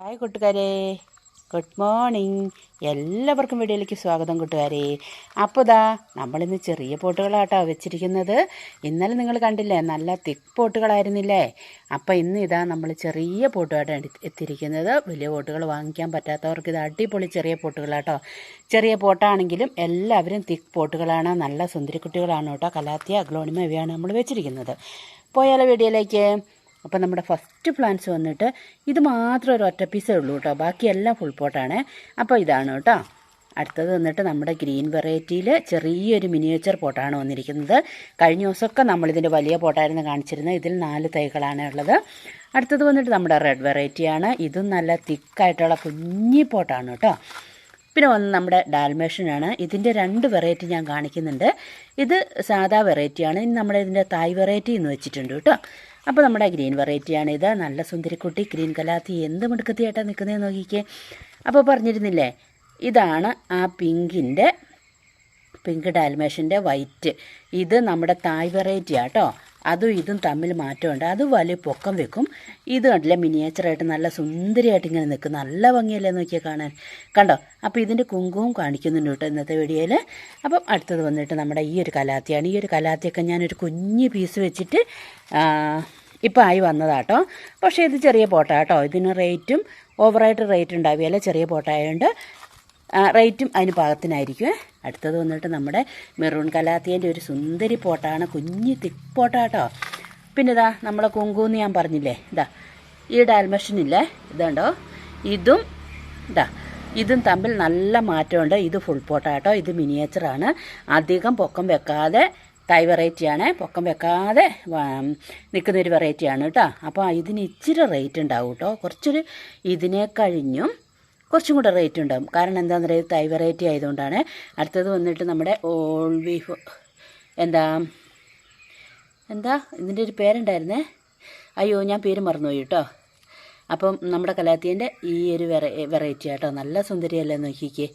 Hi കൂട്ടുകാരെ. Good morning. എല്ലാവർക്കും വീഡിയോയിലേക്ക് സ്വാഗതം കൂട്ടുകാരെ. അപ്പോൾ ഇതാ നമ്മളിന്ന് ചെറിയ പോട്ടുകളാട്ടോ വെച്ചിരിക്കുന്നത്. ഇന്നലെ നിങ്ങൾ കണ്ടില്ലേ നല്ല തിക്ക് പോട്ടുകളായിരുന്നില്ലേ? അപ്പോൾ ഇന്ന് ഇതാ നമ്മൾ ചെറിയ പോട്ടുമായിട്ടാണ് എത്തിയിരിക്കുന്നത്. വലിയ പോട്ടുകൾ വാങ്ങിക്കാൻ പറ്റാത്തവർക്ക് ഇത് അടിപൊളി ചെറിയ പോട്ടുകളാട്ടോ. ചെറിയ പോട്ടാണെങ്കിലും എല്ലാവരും തിക്ക് പോട്ടുകളാണ്. നല്ല സുന്ദരിക്കുട്ടികളാണ് കേട്ടോ. കലാത്തിയ അഗ്ലോണിമ ഇവയാണ് നമ്മൾ വെച്ചിരിക്കുന്നത്. പോയാലോ വീഡിയോയിലേക്ക്? അപ്പോൾ നമ്മുടെ ഫസ്റ്റ് പ്ലാന്റ്സ് വന്നിട്ട് ഇത് മാത്രം ഒരു ഒറ്റ പീസേ ഉള്ളൂ കേട്ടോ. ബാക്കിയെല്ലാം ഫുൾ പോട്ടാണ് അപ്പോൾ ഇതാണ് കേട്ടോ. അടുത്തത് വന്നിട്ട് നമ്മുടെ ഗ്രീൻ വെറൈറ്റിയിൽ ചെറിയൊരു മിനിയേച്ചർ പോട്ടാണ് വന്നിരിക്കുന്നത്. കഴിഞ്ഞ ദിവസമൊക്കെ നമ്മളിതിന്റെ വലിയ പോട്ടായിരുന്നു കാണിച്ചിരുന്നത് ഇതിൽ നാല് തൈകളാണ് ഉള്ളത്. അടുത്തത് വന്നിട്ട് നമ്മുടെ റെഡ് വെറൈറ്റിയാണ് ഇതും നല്ല തിക്കായിട്ടുള്ള കുഞ്ഞി പോട്ടാണ് കേട്ടോ. പിന്നെ വന്ന് നമ്മുടെ ഡാൽമേഷനാണ് ഇതിന്റെ രണ്ട് വെറൈറ്റി ഞാൻ കാണിക്കുന്നുണ്ട്. ഇത് സാധാ വെറൈറ്റിയാണ് ഇനി നമ്മുടെ ഇതിന്റെ തായ് വെറൈറ്റി എന്ന് വെച്ചിട്ടുണ്ട് കേട്ടോ. അപ്പോൾ നമ്മുടെ ഗ്രീൻ വെറൈറ്റിയാണ് ഇത്. നല്ല സുന്ദരിക്കുട്ടി ഗ്രീൻ കലാത്തി. എന്ത് മിടുക്കത്തിയായിട്ടാണ് നിൽക്കുന്നതെന്ന് നോക്കിക്കേ. അപ്പോൾ പറഞ്ഞിരുന്നില്ലേ ഇതാണ് ആ പിങ്കിന്റെ പിങ്ക് ഡാൽമേഷന്റെ വൈറ്റ്. ഇത് നമ്മുടെ തായ് വെറൈറ്റി ആട്ടോ അതും ഇതും തമ്മിൽ മാറ്റമുണ്ട്. അത് വലിയ പൊക്കം വെക്കും. ഇത് കണ്ടില്ല മിനിയേച്ചറായിട്ട് നല്ല സുന്ദരിയായിട്ട് ഇങ്ങനെ നിൽക്കും. നല്ല ഭംഗിയല്ലേ നോക്കിയാൽ കാണാൻ. കണ്ടോ? അപ്പോൾ ഇതിന്റെ കുങ്കുവും കാണിക്കുന്നുണ്ട് കേട്ടോ ഇന്നത്തെ വീഡിയോയിൽ അപ്പം അടുത്തത് വന്നിട്ട് നമ്മുടെ ഈ ഒരു കലാത്തിയാണ്. ഈ ഒരു കലാത്തിയൊക്കെ ഞാനൊരു കുഞ്ഞ് പീസ് വെച്ചിട്ട് ഇപ്പം ആയി വന്നതാട്ടോ. പക്ഷേ ഇത് ചെറിയ പോട്ടാട്ടോ. ഇതിന് റേറ്റും ഓവറായിട്ട് റേറ്റ് ഉണ്ടാവുകയല്ല. ചെറിയ പോട്ടായതുകൊണ്ട് റേറ്റും അതിന് പാകത്തിനായിരിക്കും. അടുത്തത് വന്നിട്ട് നമ്മുടെ മെറൂൺ കലാത്തിയന്റെ ഒരു സുന്ദരി പോട്ടാണ്. കുഞ്ഞ് തിക്ക് പോട്ടാട്ടോ പിന്നെ ഇതാ നമ്മളെ കുങ്കൂന്ന് ഞാൻ പറഞ്ഞില്ലേ? ഇതാ ഈ ഡാൽമഷനില്ലേ? ഇതുണ്ടോ? ഇതും ഇതാ ഇതും തമ്മിൽ നല്ല മാറ്റമുണ്ട്. ഇത് ഫുൾ പോട്ടാട്ടോ. ഇത് മിനിയേച്ചറാണ്. അധികം പൊക്കം വെക്കാതെ തൈ വെറൈറ്റിയാണ്. പൊക്കം വെക്കാതെ നിൽക്കുന്നൊരു വെറൈറ്റിയാണ് കേട്ടോ. അപ്പോൾ ഇതിന് ഇച്ചിരി റേറ്റ് ഉണ്ടാവും കേട്ടോ. കുറച്ചൊരു ഇതിനെ കഴിഞ്ഞും കുറച്ചും കൂടെ റേറ്റ് ഉണ്ടാവും. കാരണം എന്താണെന്ന് പറയുക തൈ വെറൈറ്റി ആയതുകൊണ്ടാണ്. അടുത്തത് വന്നിട്ട് നമ്മുടെ ഓൾ ബീഫ് എന്താ എന്താ? ഇതിന്റെ ഒരു പേരുണ്ടായിരുന്നേ അയ്യോ ഞാൻ പേര് മറന്നുപോയി കേട്ടോ. അപ്പം നമ്മുടെ കലാത്തിയന്റെ ഈ ഒരു വെറൈ വെറൈറ്റി ആട്ടോ നല്ല സുന്ദരിയല്ലേ നോക്കിക്കേ.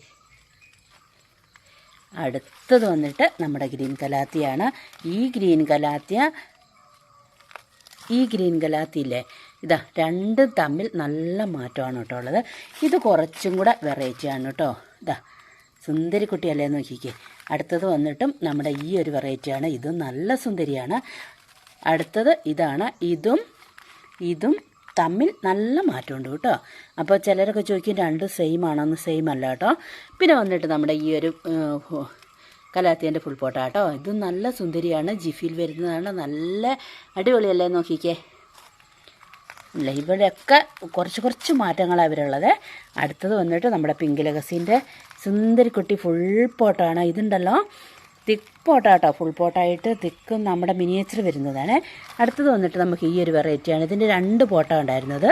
അടുത്തത് വന്നിട്ട് നമ്മുടെ ഗ്രീൻ കലാത്തിയാണ്. ഈ ഗ്രീൻ കലാത്തിയ ഈ ഗ്രീൻ കലാത്തിയില്ലേ? ഇതാ രണ്ട് തമ്മിൽ നല്ല മാറ്റമാണ് കേട്ടോ ഉള്ളത്. ഇത് കുറച്ചും കൂടെ വെറൈറ്റിയാണ് കേട്ടോ. ഇതാ സുന്ദരി കുട്ടിയല്ലേ നോക്കിക്കേ. അടുത്തത് വന്നിട്ടും നമ്മുടെ ഈ ഒരു വെറൈറ്റിയാണ് ഇതും നല്ല സുന്ദരിയാണ്. അടുത്തത് ഇതാണ് ഇതും ഇതും തമ്മിൽ നല്ല മാറ്റമുണ്ട് കേട്ടോ. അപ്പോൾ ചിലരൊക്കെ ചോദിക്കും രണ്ട് സെയിം ആണോന്ന് സെയിം അല്ല കേട്ടോ. പിന്നെ വന്നിട്ട് നമ്മുടെ ഈ ഒരു കലാത്തിയന്റെ ഫുൾ കേട്ടോ. ഇത് നല്ല സുന്ദരിയാണ് ജിഫിയിൽ വരുന്നതാണ് നല്ല അടിപൊളിയല്ലേ നോക്കിക്കേ. ഇല്ല ഇവിടെയൊക്കെ കുറച്ച് കുറച്ച് മാറ്റങ്ങളാണ് അവരുള്ളത് അടുത്തത് വന്നിട്ട് നമ്മുടെ പിങ്ക് ലഗസിന്റെ സുന്ദരിക്കുട്ടി ഫുൾ പോട്ടാണ് ഇതുണ്ടല്ലോ. തിക്ക് പോട്ടാട്ടോ ഫുൾ പോട്ടായിട്ട് തിക്കും നമ്മുടെ മിനിയേച്ചർ വരുന്നതാണ്. അടുത്തത് വന്നിട്ട് നമുക്ക് ഈ ഒരു വെറൈറ്റിയാണ് ഇതിന്റെ രണ്ട് പോട്ടാണ് ഉണ്ടായിരുന്നത്.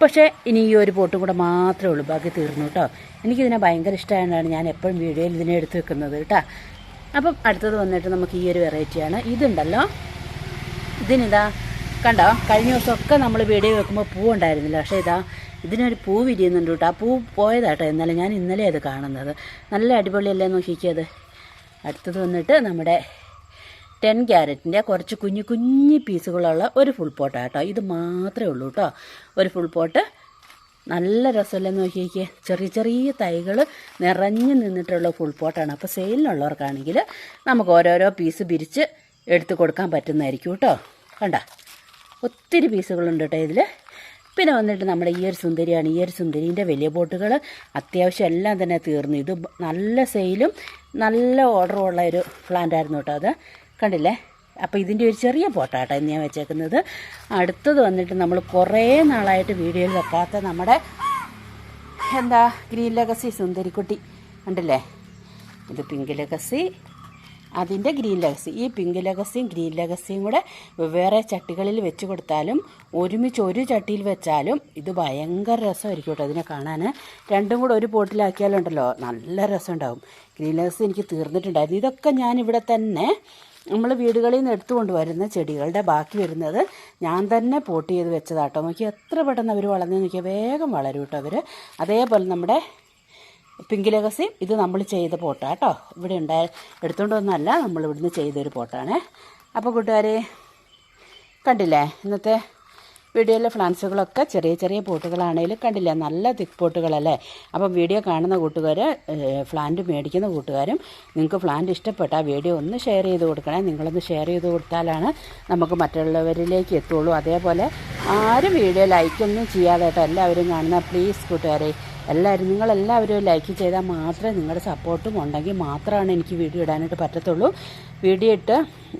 പക്ഷേ ഇനി ഈ ഒരു പോട്ടും കൂടെ മാത്രമേ ഉള്ളൂ. ബാക്കി തീർന്നു കേട്ടോ എനിക്കിതിനെ ഭയങ്കര ഇഷ്ടമായതാണ് ഞാൻ എപ്പോഴും വീഡിയോയിൽ ഇതിനെ എടുത്ത് വെക്കുന്നത് കേട്ടോ അപ്പം അടുത്തത് വന്നിട്ട് നമുക്ക് ഈ ഒരു വെറൈറ്റിയാണ് ഇതുണ്ടല്ലോ. ഇതിനിതാ കണ്ടോ? കഴിഞ്ഞ ദിവസമൊക്കെ നമ്മൾ വീഡിയോ വെക്കുമ്പോൾ പൂ ഉണ്ടായിരുന്നില്ല. പക്ഷേ ഇതാ ഇതിനൊരു പൂ വിരിയുന്നുണ്ട് കേട്ടോ ആ പൂ പോയതാട്ടോ ഇന്നലെ ഞാൻ ഇന്നലെ അത് കാണുന്നത്. നല്ല അടിപൊളിയല്ലേ നോക്കിക്കത് അടുത്തത് വന്നിട്ട് നമ്മുടെ ടെൻ ക്യാരറ്റിന്റെ കുറച്ച് കുഞ്ഞു കുഞ്ഞു പീസുകളുള്ള ഒരു ഫുൾ പോട്ടാണ് കേട്ടോ. ഇത് മാത്രമേ ഉള്ളൂ കേട്ടോ. ഒരു ഫുൾ പോട്ട് നല്ല രസമല്ലേ നോക്കിയേക്ക് ചെറിയ ചെറിയ തൈകൾ നിറഞ്ഞു നിന്നിട്ടുള്ള ഫുൾ പോട്ടാണ് അപ്പോൾ സെയിലിനുള്ളവർക്കാണെങ്കിൽ നമുക്ക് ഓരോരോ പീസ് പിരിച്ച് എടുത്തു കൊടുക്കാൻ പറ്റുന്നതായിരിക്കും കേട്ടോ. കണ്ട? ഒത്തിരി പീസുകളുണ്ട് കേട്ടോ ഇതിൽ പിന്നെ വന്നിട്ട് നമ്മുടെ ഈ ഒരു സുന്ദരിയാണ്. ഈ ഒരു സുന്ദരീന്റെ വലിയ ബോട്ടുകൾ അത്യാവശ്യം എല്ലാം തന്നെ തീർന്നു. ഇത് നല്ല സെയിലും നല്ല ഓർഡറുള്ള ഒരു പ്ലാന്റ് ആയിരുന്നു കേട്ടോ അത്. കണ്ടില്ലേ? അപ്പോൾ ഇതിന്റെ ഒരു ചെറിയ പോട്ടാട്ടോ ഇന്ന് ഞാൻ വെച്ചേക്കുന്നത്. അടുത്തത് വന്നിട്ട് നമ്മൾ കുറേ നാളായിട്ട് വീഡിയോയിൽ വെക്കാത്ത നമ്മുടെ എന്താ ഗ്രീൻ ലഗസി സുന്ദരിക്കുട്ടി. കണ്ടില്ലേ? ഇത് പിങ്ക് ലഗസി അതിന്റെ ഗ്രീൻ ലഗസി. ഈ പിങ്ക് ലെഗസിയും ഗ്രീൻ ലെഗസിയും കൂടെ വെവ്വേറെ ചട്ടികളിൽ വെച്ച് കൊടുത്താലും ഒരുമിച്ച് ഒരു ചട്ടിയിൽ വെച്ചാലും ഇത് ഭയങ്കര രസമായിരിക്കും കേട്ടോ അതിനെ കാണാൻ. രണ്ടും കൂടെ ഒരു പോട്ടിലാക്കിയാലുണ്ടല്ലോ നല്ല രസം ഉണ്ടാവും ഗ്രീൻ ലഗസി എനിക്ക് തീർന്നിട്ടുണ്ടായിരുന്നു. ഇതൊക്കെ ഞാൻ ഇവിടെ തന്നെ നമ്മൾ വീടുകളിൽ നിന്ന് എടുത്തുകൊണ്ട് വരുന്ന ചെടികളുടെ ബാക്കി വരുന്നത് ഞാൻ തന്നെ പോട്ട് ചെയ്ത് വെച്ചതാട്ടോ. നോക്കി എത്ര പെട്ടെന്ന് അവർ വളർന്നു. നോക്കിയാൽ വേഗം വളരും കേട്ടോ അവർ അതേപോലെ നമ്മുടെ പിങ്ക് ലഗസി ഇത് നമ്മൾ ചെയ്ത പോട്ടാണ് കേട്ടോ. ഇവിടെ ഉണ്ടായ എടുത്തുകൊണ്ട് വന്നല്ല നമ്മൾ ഇവിടുന്ന് ചെയ്തൊരു പോട്ടാണ്. അപ്പോൾ കൂട്ടുകാരെ കണ്ടില്ലേ? ഇന്നത്തെ വീഡിയോയിലെ ഫ്ലാൻസുകളൊക്കെ ചെറിയ ചെറിയ പോട്ടുകളാണെങ്കിലും കണ്ടില്ല? നല്ല തിക്ക് പോട്ടുകളല്ലേ? അപ്പം വീഡിയോ കാണുന്ന കൂട്ടുകാർ ഫ്ലാന്റ് മേടിക്കുന്ന കൂട്ടുകാരും നിങ്ങൾക്ക് ഫ്ലാന്റ് ഇഷ്ടപ്പെട്ട വീഡിയോ ഒന്ന് ഷെയർ ചെയ്ത് കൊടുക്കണേ. നിങ്ങളൊന്ന് ഷെയർ ചെയ്ത് കൊടുത്താലാണ് നമുക്ക് മറ്റുള്ളവരിലേക്ക് എത്തുള്ളൂ. അതേപോലെ ആരും വീഡിയോ ലൈക്കൊന്നും ചെയ്യാതെ കേട്ടോ എല്ലാവരും കാണുന്ന പ്ലീസ് കൂട്ടുകാരെ എല്ലാവരും നിങ്ങളെല്ലാവരും ലൈക്ക് ചെയ്താൽ മാത്രമേ നിങ്ങളുടെ സപ്പോർട്ടും ഉണ്ടെങ്കിൽ മാത്രമാണ് എനിക്ക് വീഡിയോ ഇടാനായിട്ട് പറ്റത്തുള്ളൂ. വീഡിയോ ഇട്ട്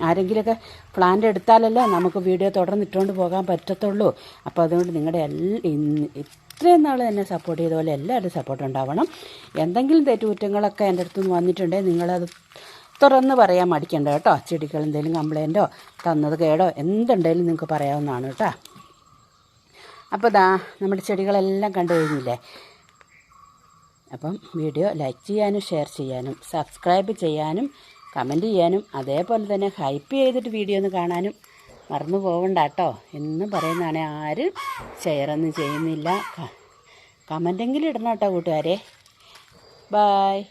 ആരെങ്കിലുമൊക്കെ പ്ലാന്റ് എടുത്താലല്ലേ നമുക്ക് വീഡിയോ തുടർന്ന് ഇട്ടുകൊണ്ട് പോകാൻ പറ്റത്തുള്ളൂ. അപ്പോൾ അതുകൊണ്ട് നിങ്ങളുടെ എല്ലാ ഇത്രയും നാൾ എന്നെ സപ്പോർട്ട് ചെയ്ത പോലെ എല്ലാവരും സപ്പോർട്ട് ഉണ്ടാവണം. എന്തെങ്കിലും തെറ്റുകുറ്റങ്ങളൊക്കെ എന്റെ അടുത്തുനിന്ന് വന്നിട്ടുണ്ടെങ്കിൽ നിങ്ങളത് തുറന്ന് പറയാൻ മടിക്കണ്ട കേട്ടോ. ചെടികൾ എന്തെങ്കിലും കംപ്ലൈന്റോ തന്നത് കേടോ എന്തുണ്ടെങ്കിലും നിങ്ങൾക്ക് പറയാവുന്നതാണ് കേട്ടോ. അപ്പോൾ ദാ നമ്മുടെ ചെടികളെല്ലാം കണ്ടു കഴിഞ്ഞില്ലേ? അപ്പം വീഡിയോ ലൈക്ക് ചെയ്യാനും ഷെയർ ചെയ്യാനും സബ്സ്ക്രൈബ് ചെയ്യാനും കമന്റ് ചെയ്യാനും അതേപോലെ തന്നെ ഹൈപ്പ് ചെയ്തിട്ട് വീഡിയോ ഒന്ന് കാണാനും മറന്നു പോകണ്ട കേട്ടോ എന്ന് പറയുന്നതാണ് ആരും ഷെയറൊന്നും ചെയ്യുന്നില്ല. കമന്റെങ്കിലും ഇടണം കേട്ടോ കൂട്ടുകാരെ. ബായ്